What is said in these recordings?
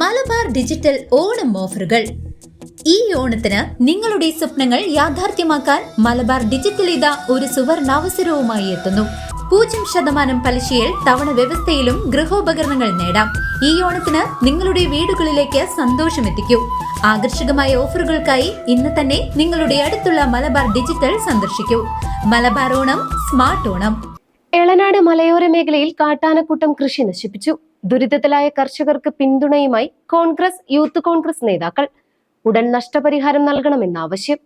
Malabar digital Onam ഓഫറുകൾ. ഈ ഓണത്തിന് നിങ്ങളുടെ സ്വപ്നങ്ങൾ യാഥാർത്ഥ്യമാക്കാൻ മലബാർ ഡിജിറ്റൽ ഇത ഒരു സുവർണാവസരവുമായി എത്തുന്നു. പൂജ്യം ശതമാനം പലിശയിൽ തവണ വ്യവസ്ഥയിലും ഗൃഹോപകരണങ്ങൾ നേടാം. ഈ ഓണത്തിന് നിങ്ങളുടെ വീടുകളിലേക്ക് സന്തോഷം എത്തിക്കൂ. ആകർഷകമായ ഓഫറുകൾക്കായി ഇന്ന് തന്നെ നിങ്ങളുടെ അടുത്തുള്ള മലബാർ ഡിജിറ്റൽ സന്ദർശിക്കൂ. മലബാർ ഓണം സ്മാർട്ട് ഓണം. എളനാട് മലയോര മേഖലയിൽ കാട്ടാനക്കൂട്ടം കൃഷി നശിപ്പിച്ചു. ദുരിതത്തിലായ കർഷകർക്ക് പിന്തുണയുമായി കോൺഗ്രസ് യൂത്ത് കോൺഗ്രസ് നേതാക്കൾ ഉടൻ നഷ്ടപരിഹാരം നൽകണമെന്ന ആവശ്യം.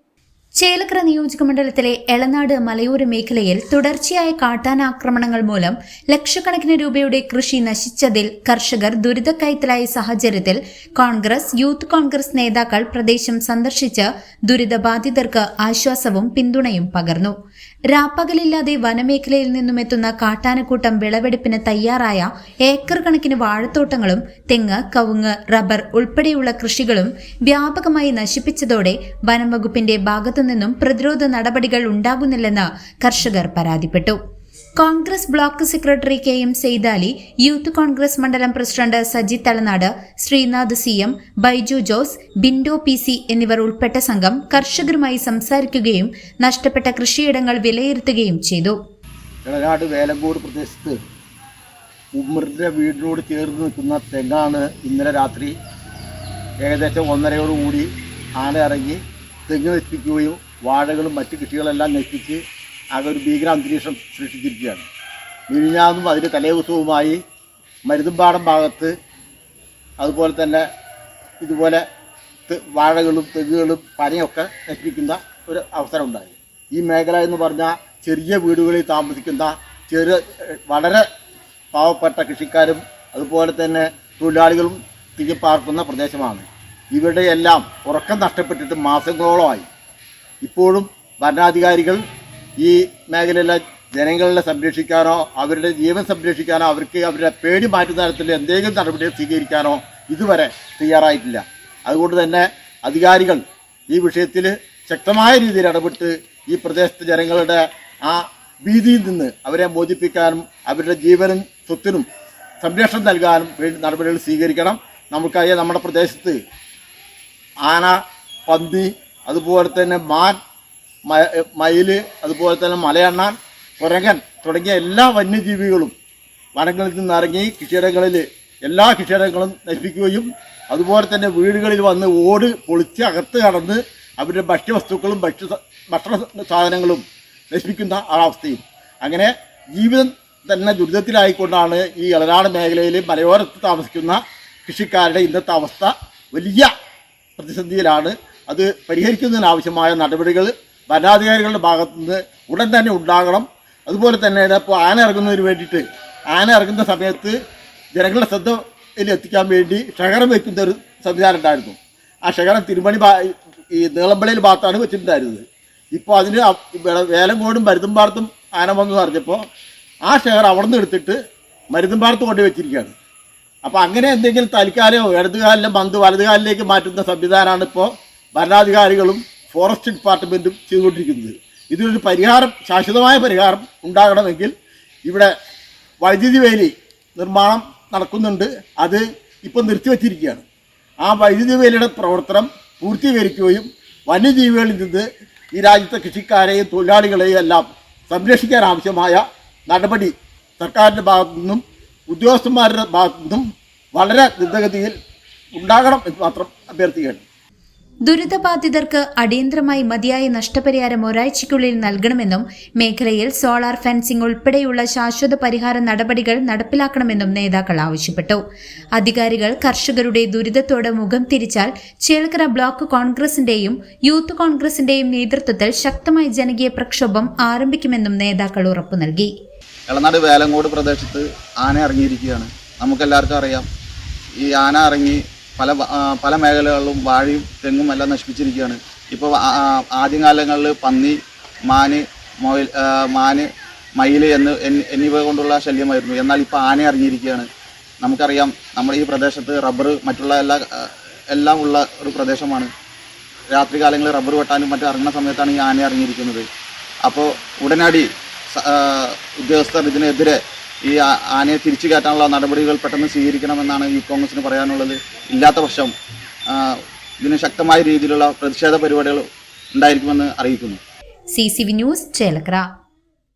ചേലക്കര നിയോജക മണ്ഡലത്തിലെ എളനാട് മലയോര മേഖലയിൽ തുടർച്ചയായ കാട്ടാനാക്രമണങ്ങൾ മൂലം ലക്ഷക്കണക്കിന് രൂപയുടെ കൃഷി നശിച്ചതിൽ കർഷകർ ദുരിതക്കയത്തിലായ സാഹചര്യത്തിൽ കോൺഗ്രസ് യൂത്ത് കോൺഗ്രസ് നേതാക്കൾ പ്രദേശം സന്ദർശിച്ച് ദുരിതബാധിതർക്ക് ആശ്വാസവും പിന്തുണയും പകർന്നു. രാപ്പകലില്ലാതെ വനമേഖലയിൽ നിന്നും എത്തുന്ന കാട്ടാനക്കൂട്ടം വിളവെടുപ്പിന് തയ്യാറായ ഏക്കർ കണക്കിന് വാഴത്തോട്ടങ്ങളും തെങ്ങ് കവുങ്ങ് റബ്ബർ ഉൾപ്പെടെയുള്ള കൃഷികളും വ്യാപകമായി നശിപ്പിച്ചതോടെ വനം വകുപ്പിന്റെ ഭാഗത്തുനിന്നും പ്രതിരോധ നടപടികൾ ഉണ്ടാകുന്നില്ലെന്ന് കർഷകർ പരാതിപ്പെട്ടു. Congress block secretary K M Saithali youth Congress മണ്ഡലം president Saji Thalanad Sreenath C M Baiju Jose Bindo P C എന്നിവർ ഉൾപ്പെട്ട സംഘം കർഷകരുമായി സംസാരിക്കുകയും നഷ്ടപ്പെട്ട കൃഷിയിടങ്ങൾ വിലയിരുത്തുകയും ചെയ്തു. ഇളനാട് വേലങ്കോട് പ്രദേശത്ത് വീടിനോട് ചേർന്ന് നിൽക്കുന്ന തെങ്ങാണ് ഇന്നലെ രാത്രി ഏകദേശം ഒന്നരയോടുകൂടി ആന ഇറങ്ങി തെങ്ങ് നശിപ്പിക്കുകയും വാഴകളും മറ്റ് കൃഷികളെല്ലാം നശിപ്പിച്ച് ആകെ ഒരു ഭീകര അന്തരീക്ഷം സൃഷ്ടിച്ചിരിക്കുകയാണ്. മിനിഞ്ഞാന്നും അതിന്റെ തലേദിവസവുമായി മരുതുംപാടം ഭാഗത്ത് അതുപോലെ തന്നെ ഇതുപോലെ വാഴകളും തെങ്ങുകളും പനയൊക്കെ നശിപ്പിക്കുന്ന ഒരു അവസരം ഉണ്ടായി. ഈ മേഖല എന്ന് പറഞ്ഞാൽ ചെറിയ വീടുകളിൽ താമസിക്കുന്ന ചെറു വളരെ പാവപ്പെട്ട കൃഷിക്കാരും അതുപോലെ തന്നെ തൊഴിലാളികളും തിങ്ങിപ്പാർക്കുന്ന പ്രദേശമാണ്. ഇവിടെയെല്ലാം ഉറക്കം നഷ്ടപ്പെട്ടിട്ട് മാസങ്ങളോളമായി. ഇപ്പോഴും ഭരണാധികാരികൾ ഈ മേഖലയിലെ ജനങ്ങളെ സംരക്ഷിക്കാനോ അവരുടെ ജീവൻ സംരക്ഷിക്കാനോ അവർക്ക് അവരുടെ പേടി മാറ്റുന്ന തരത്തിൽ എന്തെങ്കിലും നടപടികൾ സ്വീകരിക്കാനോ ഇതുവരെ തയ്യാറായിട്ടില്ല. അതുകൊണ്ട് തന്നെ അധികാരികൾ ഈ വിഷയത്തിൽ ശക്തമായ രീതിയിൽ ഇടപെട്ട് ഈ പ്രദേശത്തെ ജനങ്ങളുടെ ആ ഭീതിയിൽ നിന്ന് അവരെ മോചിപ്പിക്കാനും അവരുടെ ജീവനും സ്വത്തിനും സംരക്ഷണം നൽകാനും വേണ്ടി നടപടികൾ സ്വീകരിക്കണം. നമുക്കറിയാം നമ്മുടെ പ്രദേശത്ത് ആന പന്തി അതുപോലെ തന്നെ മാൻ മയിൽ അതുപോലെ തന്നെ മലയണ്ണാൻ കുരങ്ങൻ തുടങ്ങിയ എല്ലാ വന്യജീവികളും വനങ്ങളിൽ നിന്നിറങ്ങി കൃഷിയിടങ്ങളിൽ എല്ലാ കൃഷിയിടങ്ങളും നശിപ്പിക്കുകയും അതുപോലെ തന്നെ വീടുകളിൽ വന്ന് ഓട് പൊളിച്ച് അകത്ത് കടന്ന് അവരുടെ ഭക്ഷ്യവസ്തുക്കളും ഭക്ഷ്യ ഭക്ഷണ സാധനങ്ങളും നശിപ്പിക്കുന്ന ഒരവസ്ഥയും അങ്ങനെ ജീവിതം തന്നെ ദുരിതത്തിലായിക്കൊണ്ടാണ് ഈ ഇളനാട് മേഖലയിൽ മലയോരത്ത് താമസിക്കുന്ന കൃഷിക്കാരുടെ ഇന്നത്തെ അവസ്ഥ വലിയ പ്രതിസന്ധിയിലാണ്. അത് പരിഹരിക്കുന്നതിനാവശ്യമായ നടപടികൾ ഭരണാധികാരികളുടെ ഭാഗത്ത് നിന്ന് ഉടൻ തന്നെ ഉണ്ടാകണം. അതുപോലെ തന്നെ ഇപ്പോൾ ആന ഇറങ്ങുന്നതിന് വേണ്ടിയിട്ട് ആന ഇറങ്ങുന്ന സമയത്ത് ജനങ്ങളുടെ ശ്രദ്ധയിൽ എത്തിക്കാൻ വേണ്ടി ഷഹരം വയ്ക്കുന്ന ഒരു സംവിധാനം ഉണ്ടായിരുന്നു. ആ ഷഹരം തിരുമണി ഈ നീളമ്പളിയിൽ ഭാഗത്താണ് വെച്ചിട്ടുണ്ടായിരുന്നത്. ഇപ്പോൾ അതിന് വേലങ്കോടും മരുതുംപാടത്തും ആന വന്നു പറഞ്ഞപ്പോൾ ആ ഷെയർ അവിടെ നിന്ന് എടുത്തിട്ട് മരുതുംപാടത്ത് കൊണ്ട് വെച്ചിരിക്കുകയാണ്. അപ്പോൾ അങ്ങനെ എന്തെങ്കിലും തൽക്കാലമോ ഇടതുകാലിലെ ബന്ധു വലതുകാലിലേക്ക് മാറ്റുന്ന സംവിധാനമാണ് ഇപ്പോൾ ഭരണാധികാരികളും ഫോറസ്റ്റ് ഡിപ്പാർട്ട്മെന്റും ചെയ്തുകൊണ്ടിരിക്കുന്നത്. ഇതിനൊരു പരിഹാരം ശാശ്വതമായ പരിഹാരം ഉണ്ടാകണമെങ്കിൽ ഇവിടെ വൈദ്യുതി വേലി നിർമ്മാണം നടക്കുന്നുണ്ട്. അത് ഇപ്പോൾ നിർത്തിവച്ചിരിക്കുകയാണ്. ആ വൈദ്യുതി വേലിയുടെ പ്രവർത്തനം പൂർത്തീകരിക്കുകയും വന്യജീവികളിൽ നിന്ന് ഈ രാജ്യത്തെ കൃഷിക്കാരെയും തൊഴിലാളികളെയും എല്ലാം സംരക്ഷിക്കാൻ ആവശ്യമായ നടപടി സർക്കാരിന്റെ ഭാഗത്തു നിന്നും ഉദ്യോഗസ്ഥന്മാരുടെ ഭാഗത്തു നിന്നും വളരെ ദ്രുതഗതിയിൽ ഉണ്ടാകണം എന്ന് മാത്രം അഭ്യർത്ഥിക്കുകയാണ്. ദുരിതബാധിതർക്ക് അടിയന്തരമായി മതിയായ നഷ്ടപരിഹാരം ഒരാഴ്ചയ്ക്കുള്ളിൽ നൽകണമെന്നും മേഖലയിൽ സോളാർ ഫെൻസിംഗ് ഉൾപ്പെടെയുള്ള ശാശ്വത പരിഹാര നടപടികൾ നടപ്പിലാക്കണമെന്നും നേതാക്കൾ ആവശ്യപ്പെട്ടു. അധികാരികൾ കർഷകരുടെ ദുരിതത്തോട് മുഖം തിരിച്ചാൽ ചേൽക്കര ബ്ലോക്ക് കോൺഗ്രസിന്റെയും യൂത്ത് കോൺഗ്രസിന്റെയും നേതൃത്വത്തിൽ ശക്തമായ ജനകീയ പ്രക്ഷോഭം ആരംഭിക്കുമെന്നും നേതാക്കൾ ഉറപ്പു നൽകി. പ്രദേശത്ത് ആന ഇറങ്ങിയിരിക്കുകയാണ്. നമുക്കെല്ലാവർക്കും അറിയാം. ഈ ആന ഇറങ്ങി പല പല മേഖലകളിലും വാഴയും തെങ്ങും എല്ലാം നശിപ്പിച്ചിരിക്കുകയാണ്. ഇപ്പോൾ ആദ്യകാലങ്ങളിൽ പന്നി മാന് മൊയിൽ മാന് മയിൽ എന്ന് എന്നിവ കൊണ്ടുള്ള ശല്യമായിരുന്നു. എന്നാൽ ഇപ്പോൾ ആന അറിഞ്ഞിരിക്കുകയാണ്. നമുക്കറിയാം നമ്മുടെ ഈ പ്രദേശത്ത് റബ്ബർ മറ്റുള്ള എല്ലാ എല്ലാം ഉള്ള ഒരു പ്രദേശമാണ്. രാത്രി കാലങ്ങളിൽ റബ്ബർ വെട്ടാനും മറ്റും ഇറങ്ങുന്ന സമയത്താണ് ഈ ആന ഇറങ്ങിയിരിക്കുന്നത് അപ്പോൾ ഉടനടി ഉദ്യോഗസ്ഥർ ഇതിനെതിരെ ഈ ആനയെ തിരിച്ചു കയറ്റാനുള്ള നടപടികൾ പെട്ടെന്ന് സ്വീകരിക്കണമെന്നാണ് യൂത്ത് കോൺഗ്രസിന് പറയാനുള്ളത്. ഇല്ലാത്ത പക്ഷം ഇതിന് ശക്തമായ രീതിയിലുള്ള പ്രതിഷേധ പരിപാടികൾ ഉണ്ടായിരിക്കുമെന്ന് അറിയിക്കുന്നു. C C V news Chelakkara.